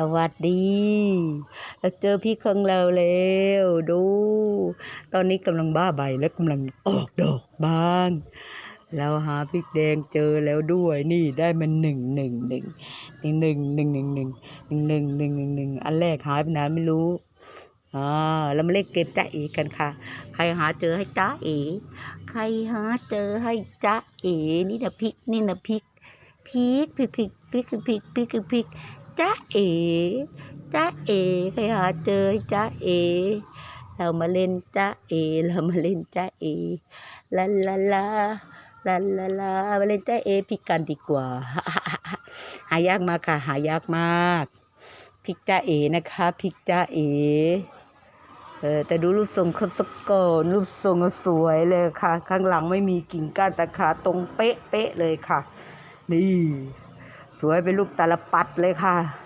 สวัสดีเราเจอพี่ของเราแล้วดู ตอนนี้กำลังบ้าใบและกำลังออกดอกบาน เราหาพริกแดงเจอแล้วด้วยนี่ได้มันหนึ่งหนึ่งหนึ่งหนึ่งหนึ่งหนึ่งหนึ่งหนึ่งหนึ่งหนึ่งหนึ่งหนึ่งหนึ่งอันแรกหายไปไหนไม่รู้อ่าเรามาเล่นเกมจ้าเอกันค่ะ ใครหาเจอให้จ้าเอใครหาเจอให้จ้าเอนี่นะพริกนี่นะพริกพริกพริกพริกพริกพริกพริกพริก จ้าเอจ้าเอใครหาเจอจ้าเอเรามาเล่นจ้าเอเรามาเล่นจ้าเอลาลาลาลาลาลามาเล่นจ้าเอพิกันดีกว่าหายากมากค่ะหายากมากพิกจ้าเอนะคะพิกจ้าเอเออแต่ดูรูปทรงเขาสกก่อนรูปทรงสวยเลยค่ะ ข้างหลังไม่มีกิ่งก้านตะขาตรงเป๊ะเป๊ะเลยค่ะ นี่ สวยเป็นรูปตาลปัดเลยค่ะ